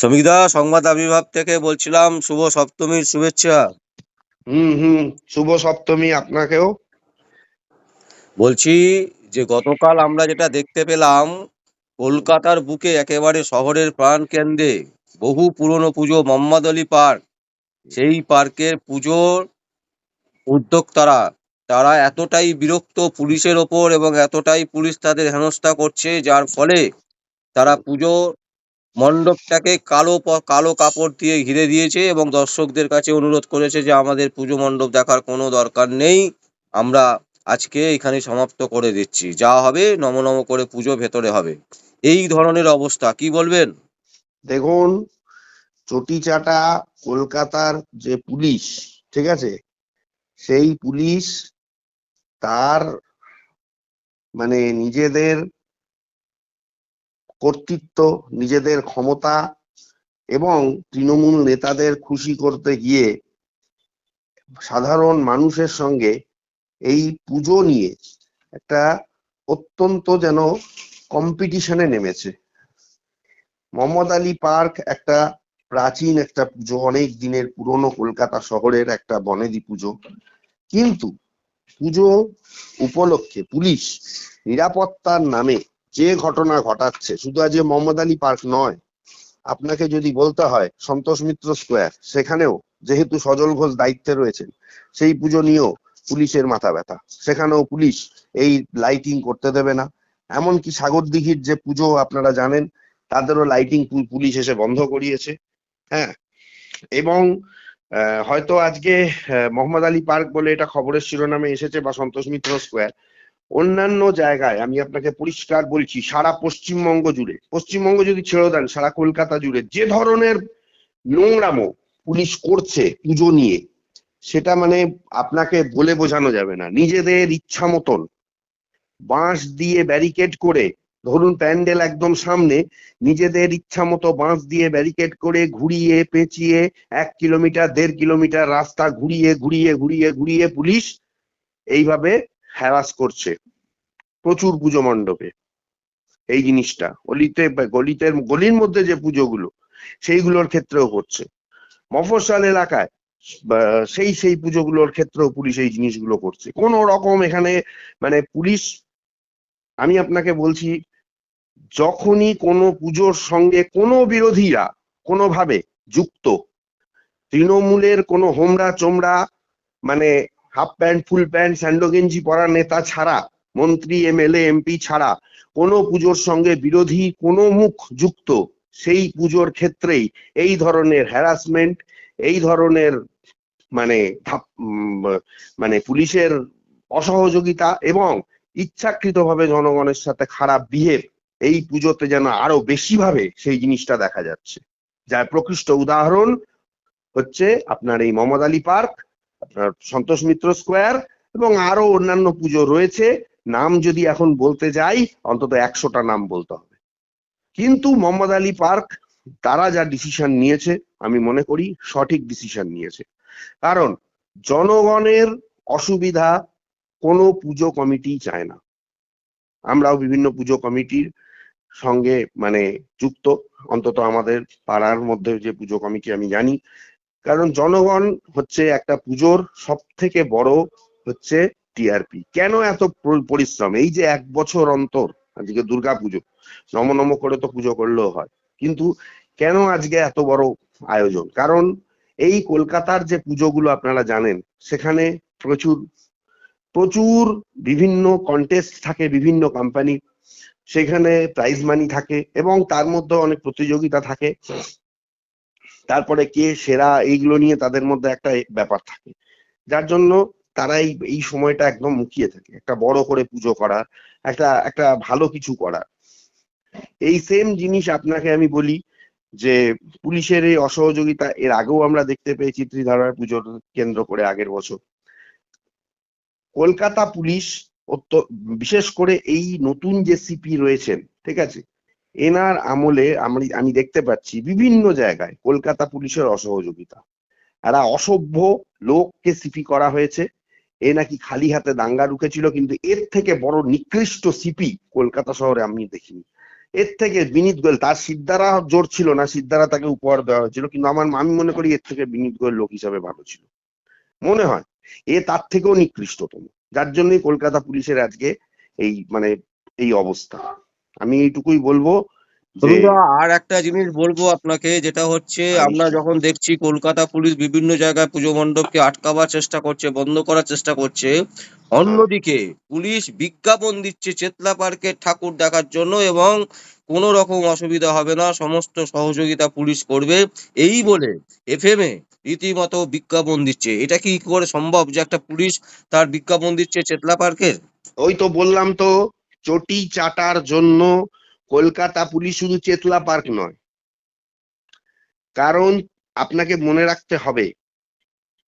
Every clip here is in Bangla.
শ্রমিকদা সংবাদ আবির্ভাব থেকে বলছিলাম শুভ সপ্তমীর শুভেচ্ছা। হুম হুম শুভ সপ্তমী আপনাকেও। বলছি যে গতকাল আমরা যেটা দেখতে পেলাম কলকাতার বুকে একেবারে শহরের প্রাণ কেন্দ্রে বহু পুরনো পুজো মোহাম্মদ আলী পার্ক। সেই পার্কের পুজোর উদ্যোক্তারা তারা এতটাই বিরক্ত পুলিশের ওপর এবং এতটাই পুলিশ তাদের হেনস্থা করছে যার ফলে তারা পুজো মণ্ডপটাকে কালো প- কালো কাপড় দিয়ে ঘিরে দিয়েছে এবং দর্শকদের কাছে অনুরোধ করেছে যে আমাদের পুজো মণ্ডপ দেখার কোনো দরকার নেই। আমরা আজকে এখানে সমাপ্ত করে দিচ্ছি। যা হবে নম নম করে পুজো ভেতরে হবে। এই ধরনের অবস্থা, কি বলবেন? দেখুন, চটিচাটা কলকাতার যে পুলিশ, ঠিক আছে? সেই পুলিশ তার মানে নিজেদের কর্তৃত্ব, নিজেদের ক্ষমতা এবং তৃণমূল নেতাদের খুশি করতে গিয়ে সাধারণ মানুষের সঙ্গে এই পুজো নিয়ে একটা অত্যন্ত যেন কম্পিটিশনে নেমেছে। মোহাম্মদ আলী পার্ক একটা প্রাচীন একটা পুজো, অনেক দিনের পুরনো কলকাতা শহরের একটা বনেদি পুজো। কিন্তু পুজো উপলক্ষে পুলিশ নিরাপত্তার নামে যে ঘটনা ঘটাচ্ছে, শুধু আজ মোহাম্মদ আলী পার্ক নয়, আপনাকে যদি বলতে হয় সন্তোষ মিত্র স্কোয়ার, সেখানেও যেহেতু সজল ঘোষ দায়িত্বে রয়েছেন, সেই পুজো নিয়েও পুলিশের মাথা ব্যথা। সেখানেও পুলিশ এই লাইটিং করতে দেবে না। এমনকি সাগর দিঘির যে পুজো আপনারা জানেন, তাদেরও লাইটিং পুলিশ এসে বন্ধ করিয়েছে। হ্যাঁ এবং হয়তো আজকে মোহাম্মদ আলী পার্ক বলে এটা খবরের শিরোনামে এসেছে বা সন্তোষ মিত্র স্কোয়ার অন্যান্য জায়গায় আমি আপনাকে পরিষ্কার বলছি, সারা পশ্চিমবঙ্গ জুড়ে, পশ্চিমবঙ্গ যদি ছেড়ে দেন, সারা কলকাতা জুড়ে যে ধরনের নোংরামো পুলিশ করছে পুজো নিয়ে, সেটা মানে আপনাকে বলে বোঝানো যাবে না। নিজেদের ইচ্ছা মতন বাঁশ দিয়ে ব্যারিকেড করে, ধরুন প্যান্ডেল একদম সামনে, নিজেদের ইচ্ছা মতো বাঁশ দিয়ে ব্যারিকেড করে ঘুরিয়ে পেঁচিয়ে এক কিলোমিটার, দেড় কিলোমিটার রাস্তা ঘুরিয়ে ঘুরিয়ে ঘুরিয়ে ঘুরিয়ে পুলিশ এইভাবে হ্যারাস করছে। প্রচুর পুজো মণ্ডপে। এই জিনিসটা। গলিতে গলিতে, গলির মধ্যে যে পুজোগুলো, সেইগুলোর ক্ষেত্রেও হচ্ছে। মফস্বল এলাকায় সেই সেই পুজোগুলোর ক্ষেত্রেও পুলিশ এই জিনিসগুলো করছে। কোন রকম এখানে মানে পুলিশ, আমি আপনাকে বলছি, যখনই কোনো পুজোর সঙ্গে কোনো বিরোধীরা কোনোভাবে যুক্ত, তৃণমূলের কোনো হোমরা চোমরা মানে হাফ প্যান্ট, ফুল প্যান্ট স্যান্ডো গেঞ্জি পরা নেতা ছাড়া, মন্ত্রী, এমএলএ, এমপি ছাড়া কোনো পুজোর সঙ্গে বিরোধী, কোনো মুখ যুক্ত সেই পুজোর ক্ষেত্রেই এই ধরনের হ্যারাসমেন্ট এই ধরনের মানে মানে পুলিশের অসহযোগিতা এবং ইচ্ছাকৃতভাবে জনগণের সাথে খারাপ বিহেভ এই পুজোতে যেন আরও বেশি ভাবে সেই জিনিসটা দেখা যাচ্ছে। যার প্রকৃষ্ট উদাহরণ হচ্ছে আপনার এই মোহাম্মদ আলী পার্ক আপনার সন্তোষ মিত্র স্কোয়ার এবং আরও অন্যান্য পুজো রয়েছে। নাম যদি এখন বলতে যাই, অন্তত একশোটা নাম বলতে হবে। কিন্তু মোহাম্মদ আলী পার্ক, তারা যা ডিসিশন নিয়েছে, আমি মনে করি সঠিক ডিসিশন নিয়েছে। কারণ জনগণের অসুবিধা কোনো পুজো কমিটি চায় না। আমরাও বিভিন্ন পুজো কমিটির সঙ্গে মানে যুক্ত। অন্তত আমাদের পাড়ার মধ্যে যে পুজো কমিটি আমি জানি কারণ জনগণ হচ্ছে একটা পুজোর সব থেকে বড় হচ্ছে টিআরপি কেন এত পরিশ্রম? এই যে এক বছর অন্তর, আজকে দুর্গা পুজো, নম নম করে তো পুজো করলেও হয়। কিন্তু কেন আজকে এত বড় আয়োজন? কারণ এই কলকাতার যে পুজোগুলো আপনারা জানেন, সেখানে প্রচুর প্রচুর বিভিন্ন কন্টেস্ট থাকে, বিভিন্ন কোম্পানি সেখানে প্রাইজ মানি থাকে এবং তার মধ্যে অনেক প্রতিযোগিতা থাকে। তারপরে কে সেরা এইগুলো নিয়ে তাদের মধ্যে একটা ব্যাপার থাকে। যার জন্য তারা এই এই সময়টা একদম মুখিয়ে থাকে। একটা বড় করে পুজো করা, একটা একটা ভালো কিছু করা। এই সেম জিনিস আপনাকে আমি বলি যে, পুলিশের এই অসহযোগিতা, এর আগেও আমরা দেখতে পেয়েছি ত্রিধারার পুজোর কেন্দ্র করে আগের বছর। কলকাতা পুলিশ বিশেষ করে এই নতুন যে সিপি রয়েছেন, ঠিক আছে? এনার আমলে আমি আমি দেখতে পাচ্ছি বিভিন্ন জায়গায় কলকাতা পুলিশের অসহযোগিতা। এরা অসভ্য লোককে সিপি করা হয়েছে। এ নাকি খালি হাতে দাঙ্গা রুখেছিল, কিন্তু এর থেকে বড় নিকৃষ্ট সিপি কলকাতা শহরে আমি দেখিনি। এর থেকে বিনীত গোয়েল, তার সিদ্ধারা জোর ছিল না, সিদ্ধারা তাকে উপহার দেওয়া হয়েছিল, কিন্তু আমার, আমি মনে করি এর থেকে বিনীত গোয়েল লোক হিসাবে ভালো ছিল। মনে হয়, এ তার থেকেও নিকৃষ্টতম, যার জন্যই কলকাতা পুলিশের আজকে এই মানে এই অবস্থা। আমি এইটুকুই বলব আর একটা জিনিস বলব আপনাকে যেটা হচ্ছে হ্যাঁ, আমরা যখন দেখছি কলকাতা পুলিশ বিভিন্ন জায়গায় পুজো মণ্ডপকে আটকাবার চেষ্টা করছে বন্ধ করার চেষ্টা করছে অন্যদিকে পুলিশ বিজ্ঞাপন দিচ্ছে চেতলা পার্কের ঠাকুর দেখার জন্য এবং কোনো রকম অসুবিধা হবে না সমস্ত সহযোগিতা পুলিশ করবে। এই বলে এফএম এ রীতিমতো বিজ্ঞাপন দিচ্ছে। এটা কি করে সম্ভব যে একটা পুলিশ তার বিজ্ঞাপন দিচ্ছে চেতলা পার্কের? ওই তো বললাম তো চটি চাটার জন্য কলকাতা পুলিশ শুধু চেতলা পার্ক নয়। কারণ আপনাকে মনে রাখতে হবে,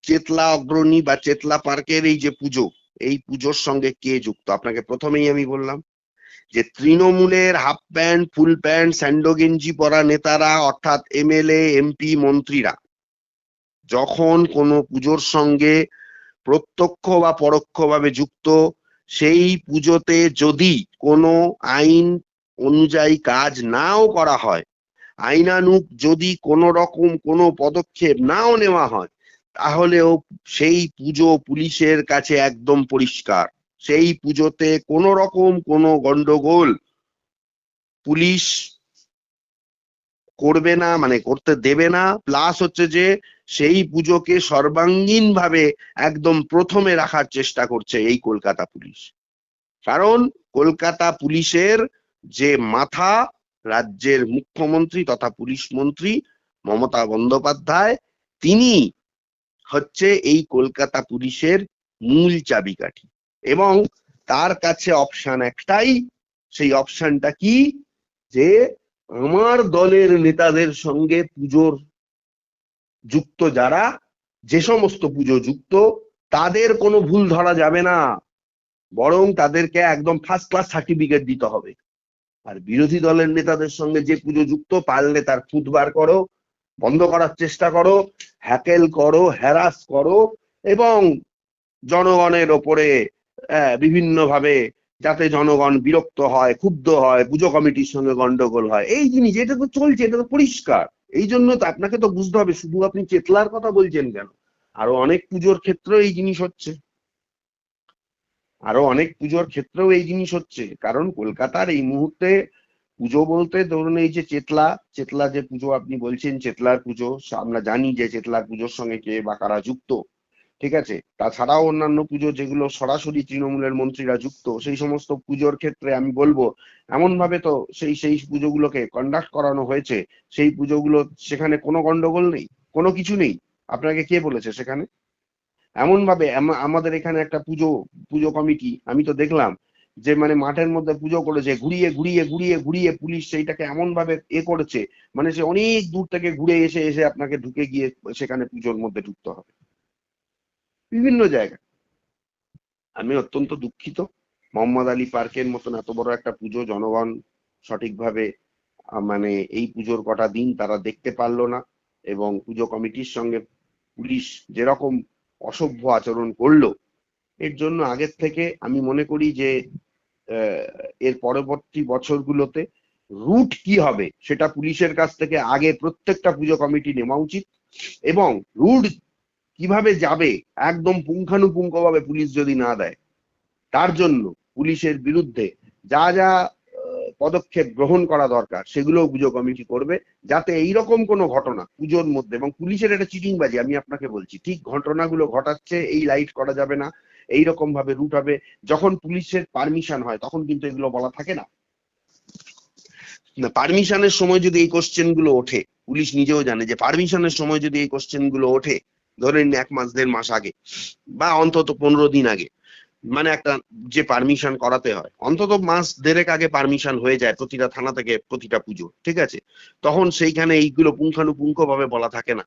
চেতলা অগ্রণী বা চেতলা পার্কের এই যে পুজো, এই পুজোর সঙ্গে কে যুক্ত? আপনাকে প্রথমেই আমি বললাম যে তৃণমূলের হাফ প্যান্ট, ফুল প্যান্ট স্যান্ডো গেঞ্জি পরা নেতারা, অর্থাৎ এমএলএ, এমপি, মন্ত্রীরা, যখন কোনো পুজোর সঙ্গে প্রত্যক্ষ বা পরোক্ষভাবে যুক্ত সেই পুজোতে যদি কোনো আইন অনুযায়ী কাজ নাও করা হয় আইনানুগ যদি কোনো রকম কোনো পদক্ষেপ নাও নেওয়া হয়, তাহলেও সেই পুজো পুলিশের কাছে একদম পরিষ্কার। সেই পুজোতে কোনো রকম কোনো গন্ডগোল পুলিশ করবে না মানে করতে দেবে না। প্লাস হচ্ছে যে সেই পুজোকে সর্বাঙ্গীন ভাবে একদম প্রথমে রাখার চেষ্টা করছে এই কলকাতা পুলিশ। কারণ কলকাতা পুলিশের যে মাথা, রাজ্যের মুখ্যমন্ত্রী তথা পুলিশ মন্ত্রী মমতা বন্দ্যোপাধ্যায়, তিনি হচ্ছে এই কলকাতা পুলিশের মূল চাবিকাঠি। এবং তার কাছে অপশন একটাই, সেই অপশনটা কি? যে আমার দলের নেতাদের সঙ্গে পুজোর যুক্ত যারা, যে সমস্ত পুজো যুক্ত, তাদের কোনো ভুল ধরা যাবে না। বরং তাদেরকে একদম ফার্স্ট ক্লাস সার্টিফিকেট দিতে হবে। আর বিরোধী দলের নেতাদের সঙ্গে যে পুজো যুক্ত, পারলে তার খুদ বার করো, বন্ধ করার চেষ্টা করো, হ্যাকেল করো হ্যারাস করো, এবং জনগণের ওপরে বিভিন্ন ভাবে যাতে জনগণ বিরক্ত হয়, ক্ষুব্ধ হয়, পুজো কমিটির সঙ্গে গন্ডগোল হয়, এই জিনিস, এটা তো চলছে, এটা তো পরিষ্কার। এই জন্য তো আপনাকে তো বুঝতে হবে, শুধু আপনি চেতলার কথা বলছেন কেন? আরও অনেক পুজোর ক্ষেত্রেও এই জিনিস হচ্ছে। আরও অনেক পুজোর ক্ষেত্রেও এই জিনিস হচ্ছে। কারণ কলকাতার এই মুহূর্তে পুজো বলতে ধরুন এই যে চেতলা চেতলা যে পুজো আপনি বলছেন, চেতলার পুজো, আমরা জানি যে চেতলার পুজোর সঙ্গে কে বা কারা যুক্ত। ঠিক আছে? তাছাড়াও অন্যান্য পুজো যেগুলো সরাসরি তৃণমূলের মন্ত্রীরা যুক্ত, সেই সমস্ত পুজোর ক্ষেত্রে আমি বলব এমন ভাবে তো সেই সেই পুজোগুলোকে কন্ডাক্ট করানো হয়েছে। সেই পুজোগুলো, সেখানে কোনো গন্ডগোল নেই, কোনো কিছু নেই। আপনাকে কে বলেছে সেখানে? এমন ভাবে আমাদের এখানে একটা পুজো পুজো কমিটি, আমি তো দেখলাম, যে মানে মাঠের মধ্যে পুজো করেছে, ঘুরিয়ে ঘুরিয়ে ঘুরিয়ে ঘুরিয়ে পুলিশ সেইটাকে এমন ভাবে এ করেছে মানে সে অনেক দূর থেকে ঘুরে এসে এসে আপনাকে ঢুকে গিয়ে সেখানে পুজোর মধ্যে ঢুকতে হবে। বিভিন্ন জায়গায় আমি অত্যন্ত দুঃখিত। মোহাম্মদ আলী পার্কের মতন এত বড় একটা পুজো জনগণ সঠিকভাবে মানে এই পুজোর কটা দিন তারা দেখতে পারল না এবং পুজো কমিটির সঙ্গে পুলিশ যেরকম অসভ্য আচরণ করল, এর জন্য আগের থেকে আমি মনে করি যে এর পরবর্তী বছরগুলোতে রুট কি হবে সেটা পুলিশের কাছ থেকে আগে প্রত্যেকটা পুজো কমিটি নেওয়া উচিত এবং রুট কীভাবে যাবে? একদম পুঙ্খানুপুঙ্খ ভাবে পুলিশ যদি না দেয়, তার জন্য পুলিশের বিরুদ্ধে যা যা পদক্ষেপ গ্রহণ করা দরকার সেগুলো পুজো কমিটি করবে, যাতে এইরকম কোনো ঘটনা পুজোর মধ্যে, এবং পুলিশের একটা চিটিংবাজি, আমি আপনাকে বলছি, ঠিক ঘটনাগুলো ঘটাচ্ছে, এই লাইট করা যাবে না এইরকম ভাবে রুট হবে, যখন পুলিশের পারমিশন হয়, তখন কিন্তু এগুলো বলা থাকে না। পারমিশনের সময় যদি এই কোশ্চেনগুলো ওঠে, পুলিশ নিজেও জানে যে পারমিশনের সময় যদি এই কোশ্চেনগুলো ওঠে ধরেন এক মাস, দেড় মাস আগে বা অন্তত পনেরো দিন আগে মানে একটা যে পারমিশন করাতে হয়। অন্তত মাস দেড়েক আগে পারমিশন হয়ে যায় প্রতিটা থানা থেকে প্রতিটা পুজো ঠিক আছে? তখন সেইখানে এইগুলো পুঙ্খানুপুঙ্খ ভাবে বলা থাকে না।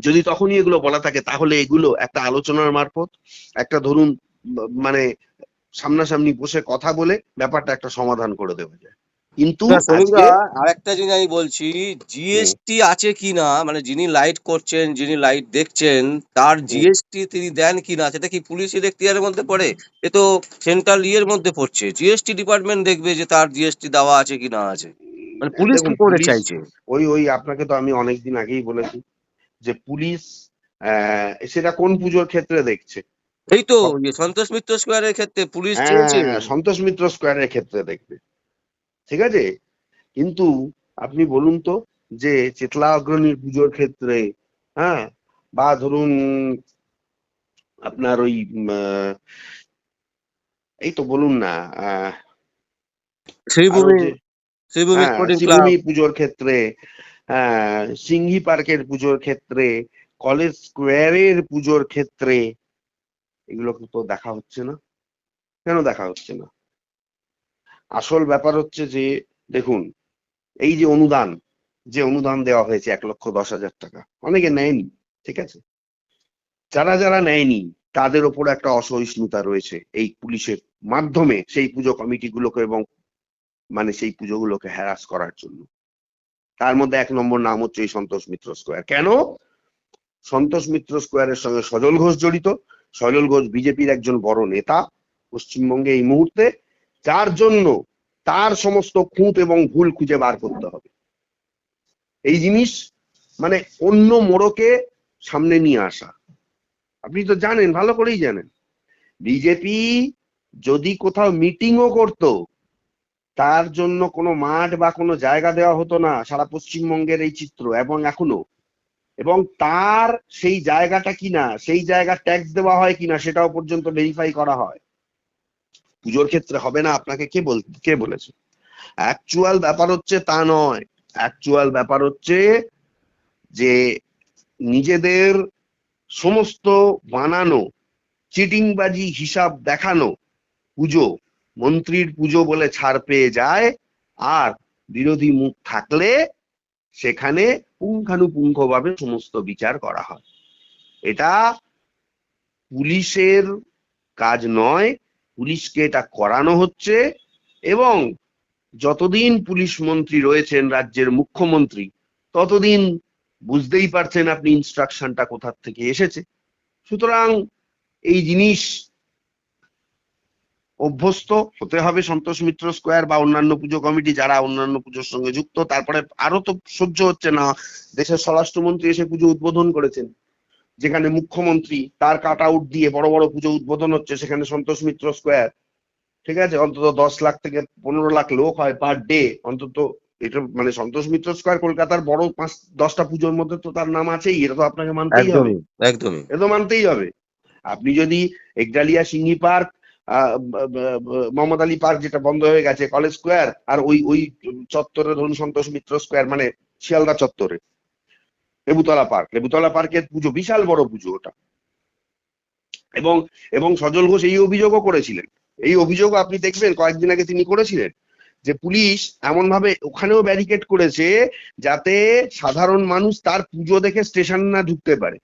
যদি তখনই এগুলো বলা থাকে, তাহলে এগুলো একটা আলোচনার মারফত, একটা ধরুন মানে সামনাসামনি বসে কথা বলে ব্যাপারটা একটা সমাধান করে দেওয়া যায়। কিন্তু আজকে আরেকটা জিনিস আমি বলছি জিএসটি আছে কিনা মানে যিনি লাইট করছেন যিনি লাইট দেখছেন তার জিএসটি তিনি দেন কিনা সেটা কি পুলিশের এখতিয়ারের মধ্যে পড়ে? এ তো সেন্ট্রাল ইয়ের মধ্যে পড়ছে। জিএসটি ডিপার্টমেন্ট দেখবে যে তার জিএসটি দেওয়া আছে কি না আছে। মানে পুলিশ কি করে চাইছে? ওই ওই আপনাকে তো আমি অনেকদিন আগেই বলেছি যে পুলিশ সেটা কোন পুজোর ক্ষেত্রে দেখছে? এই তো ইয়ে সন্তোষ মিত্র স্কোয়ারের ক্ষেত্রে পুলিশ হ্যাঁ সন্তোষ মিত্র স্কোয়ারের ক্ষেত্রে দেখবে। ঠিক আছে? কিন্তু আপনি বলুন তো যে চেতলা অগ্রণীর পুজোর ক্ষেত্রে হ্যাঁ? বা ধরুন আপনার ওই এই তো বলুন না শ্রীভূমি হ্যাঁ পুজোর ক্ষেত্রে সিংহি পার্কের পুজোর ক্ষেত্রে কলেজ স্কোয়ারের পুজোর ক্ষেত্রে এগুলো তো দেখা হচ্ছে না। কেন দেখা হচ্ছে না? আসল ব্যাপার হচ্ছে যে, দেখুন, এই যে অনুদান যে অনুদান দেওয়া হয়েছে এক লক্ষ দশ হাজার টাকা, অনেকে নেয়নি, ঠিক আছে? যারা যারা নেয়নি, তাদের ওপর একটা অসহিষ্ণুতা রয়েছে এই পুলিশের মাধ্যমে সেই পুজো কমিটিগুলোকে এবং মানে সেই পুজোগুলোকে হ্যারাস করার জন্য। তার মধ্যে এক নম্বর নাম হচ্ছে এই সন্তোষ মিত্র স্কোয়ার। কেন? সন্তোষ মিত্র স্কোয়ারের সঙ্গে সজল ঘোষ জড়িত। সজল ঘোষ বিজেপির একজন বড় নেতা, পশ্চিমবঙ্গে এই মুহূর্তে। যার জন্য তার সমস্ত খুঁত এবং ভুল খুঁজে বার করতে হবে। এই জিনিস মানে অন্য মোড়কে সামনে নিয়ে আসা। আপনি তো জানেন, ভালো করেই জানেন। বিজেপি যদি কোথাও মিটিংও করতো, তার জন্য কোনো মাঠ বা কোনো জায়গা দেওয়া হতো না, সারা পশ্চিমবঙ্গের এই চিত্র এবং এখনও। এবং তার সেই জায়গাটা কিনা, সেই জায়গা ট্যাক্স দেওয়া হয় কিনা, সেটাও পর্যন্ত ভেরিফাই করা হয়। পুজোর ক্ষেত্রে হবে না, আপনাকে কে বল, কে বলেছে? অ্যাকচুয়াল ব্যাপার হচ্ছে তা নয়। অ্যাকচুয়াল ব্যাপার হচ্ছে যে নিজেদের সমস্ত বানানো, চিটিংবাজি হিসাব দেখানো পুজো, মন্ত্রীর পুজো বলে ছাড় পেয়ে যায়, আর বিরোধী মুখ থাকলে সেখানে পুঙ্খানুপুঙ্খভাবে সমস্ত বিচার করা হয়। এটা পুলিশের কাজ নয় পুলিশকে এটা করানো হচ্ছে এবং যতদিন পুলিশ মন্ত্রী রয়েছেন রাজ্যের মুখ্যমন্ত্রী, ততদিন বুঝতেই পারছেন আপনি ইনস্ট্রাকশনটা কোথার থেকে এসেছে। সুতরাং এই জিনিস অভ্যস্ত হতে হবে সন্তোষ মিত্র স্কোয়ার বা অন্যান্য পুজো কমিটি যারা অন্যান্য পুজোর সঙ্গে যুক্ত, তারপরে আরও তো সহ্য হচ্ছে না। দেশের স্বরাষ্ট্রমন্ত্রী এসে পুজো উদ্বোধন করেছেন। যেখানে মুখ্যমন্ত্রী তার কাট আউট দিয়ে বড় বড় পুজো উদ্বোধন হচ্ছে সেখানে সন্তোষ মিত্র স্কোয়ার ঠিক আছে? অন্তত দশ লাখ থেকে পনেরো লাখ লোক হয় পার ডে অন্তত এটা মানে সন্তোষ মিত্র স্কোয়ার কলকাতার বড় পাঁচ দশটা পুজোর মধ্যে তো তার নাম আছেই। এটা তো আপনাকে মানতেই হবে। একদমই একদমই। এ তো মানতেই হবে। আপনি যদি একডালিয়া সিঙ্গি পার্ক মোহাম্মদ আলী পার্ক যেটা বন্ধ হয়ে গেছে কলেজ স্কোয়ার আর ওই ওই চত্বরে ধরুন সন্তোষ মিত্র স্কোয়ার মানে শিয়ালদা চত্বরে লেবুতলা পার্ক। লেবুতলা পার্কের পুজো বিশাল বড় পুজো ওটা। এবং এবং সজল ঘোষ এই অভিযোগও করেছিলেন। এই অভিযোগ আপনি দেখবেন, কয়েকদিন আগে তিনি করেছিলেন, যে পুলিশ এমন ভাবে ওখানেও ব্যারিকেড করেছে যাতে সাধারণ মানুষ তার পুজো দেখে স্টেশন না ঢুকতে পারে।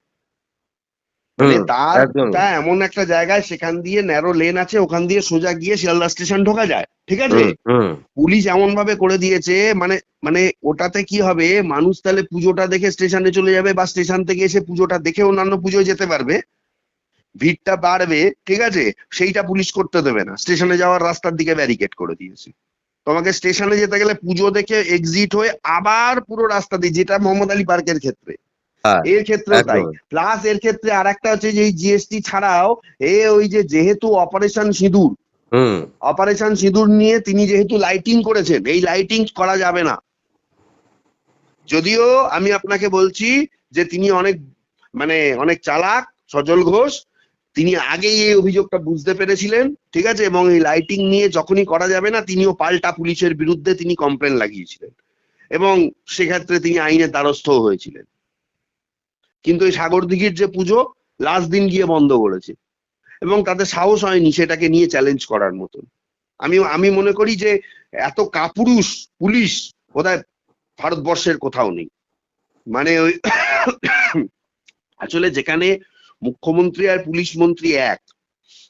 মানে তার তা এমন একটা জায়গায় সেখান দিয়ে ন্যারো লেন আছে ওখান দিয়ে সোজা গিয়ে শিয়ালদা স্টেশন ঢোকা যায় ঠিক আছে? পুলিশ এমন ভাবে করে দিয়েছে মানে মানে ওটাতে কি হবে মানুষ তাহলে পুজোটা দেখে স্টেশনে চলে যাবে বা স্টেশন থেকে এসে পুজোটা দেখে অন্যান্য পুজোয় যেতে পারবে। ভিড়টা বাড়বে ঠিক আছে? সেইটা পুলিশ করতে দেবে না। স্টেশনে যাওয়ার রাস্তার দিকে ব্যারিকেড করে দিয়েছে। তোমাকে স্টেশনে যেতে গেলে পুজো দেখে এক্সিট হয়ে আবার পুরো রাস্তা দিয়ে যেটা মোহাম্মদ আলী পার্কের ক্ষেত্রে। এর ক্ষেত্রেও তাই। প্লাস এর ক্ষেত্রে আর একটা হচ্ছে যে জিএসটি ছাড়াও এ ওই যে যেহেতু অপারেশন সিঁদুর অপারেশন সিঁদুর নিয়ে তিনি যেহেতু লাইটিং করেছেন এই লাইটিং করা যাবে না। যদিও আমি আপনাকে বলছি যে তিনি অনেক মানে অনেক চালাক সজল ঘোষ তিনি আগেই এই অভিযোগটা বুঝতে পেরেছিলেন ঠিক আছে? এবং এই লাইটিং নিয়ে যখনই করা যাবে না তিনিও পাল্টা পুলিশের বিরুদ্ধে তিনি কমপ্লেন লাগিয়েছিলেন। এবং সেক্ষেত্রে তিনি আইনের দ্বারস্থ হয়েছিলেন। কিন্তু এই সাগর দিঘির যে পুজো লাস্ট দিন গিয়ে বন্ধ করেছে। এবং তাদের সাহস হয়নি সেটাকে নিয়ে চ্যালেঞ্জ করার মতন। আমি আমি মনে করি যে এত কাপুরুষ পুলিশ বোধহয় ভারতবর্ষের কোথাও নেই। মানে ওই আসলে যেখানে মুখ্যমন্ত্রী আর পুলিশ মন্ত্রী এক,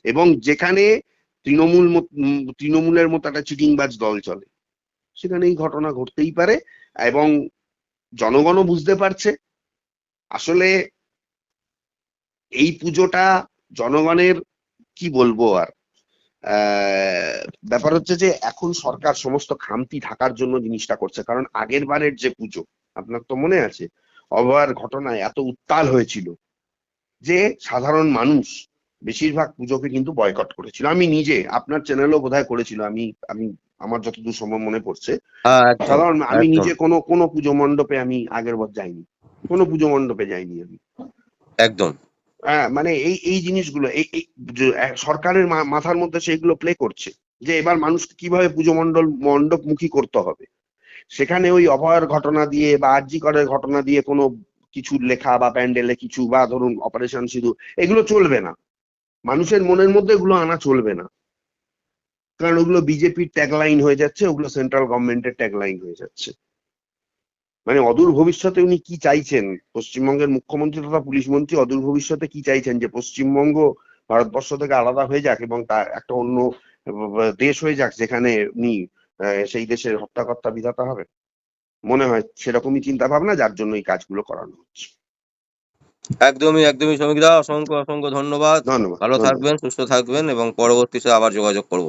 এবং যেখানে তৃণমূল তৃণমূলের মতো একটা চিটিংবাজ দল চলে, সেখানে এই ঘটনা ঘটতেই পারে, এবং জনগণও বুঝতে পারছে। আসলে এই পুজোটা জনগণের কি বলব আর আহ, ব্যাপার হচ্ছে যে এখন সরকার সমস্ত খামতি ঢাকার জন্য জিনিসটা করছে। কারণ আগের বারের যে পুজো আপনার তো মনে আছে অভয়ার ঘটনায় এত উত্তাল হয়েছিল যে সাধারণ মানুষ বেশিরভাগ পুজোকে কিন্তু বয়কট করেছিল। আমি নিজে আপনার চ্যানেলও বোধহয় করেছিল আমি আমি আমার যতদূর সম্ভব মনে পড়ছে। সাধারণ আমি নিজে কোনো কোনো পুজো মণ্ডপে আমি আগের বার যাইনি। কোনো পুজো মণ্ডপে যাইনি আমি। একদম। হ্যাঁ মানে এই এই জিনিসগুলো এই সরকারের মাথার মধ্যে সেগুলো প্লে করছে যে এবার মানুষকে কীভাবে পুজো মণ্ডল মণ্ডপমুখী করতে হবে। সেখানে ওই অভয়ের ঘটনা দিয়ে বা আর্যিকরের ঘটনা দিয়ে কোনো কিছু লেখা বা প্যান্ডেলে কিছু বা ধরুন অপারেশন সিধু এগুলো চলবে না। মানুষের মনের মধ্যে এগুলো আনা চলবে না। কারণ ওগুলো বিজেপির ট্যাগলাইন হয়ে যাচ্ছে ওগুলো সেন্ট্রাল গভর্নমেন্টের ট্যাগলাইন হয়ে যাচ্ছে। মানে অদূর ভবিষ্যতে উনি কি চাইছেন? পশ্চিমবঙ্গের মুখ্যমন্ত্রী তথা পুলিশ মন্ত্রী অদূর ভবিষ্যতে কি চাইছেন? যে পশ্চিমবঙ্গ ভারতবর্ষ থেকে আলাদা হয়ে যাক এবং তার একটা অন্য দেশ হয়ে যাক যেখানে উনি সেই দেশের হত্যাকর্তা বিধাতা হবে? মনে হয় সেরকমই চিন্তা ভাবনা যার জন্য এই কাজগুলো করানো হচ্ছে। একদমই একদমই শ্রমিকদা অসংখ্য অসংখ্য ধন্যবাদ। ভালো থাকবেন সুস্থ থাকবেন এবং পরবর্তীতে আবার যোগাযোগ করব।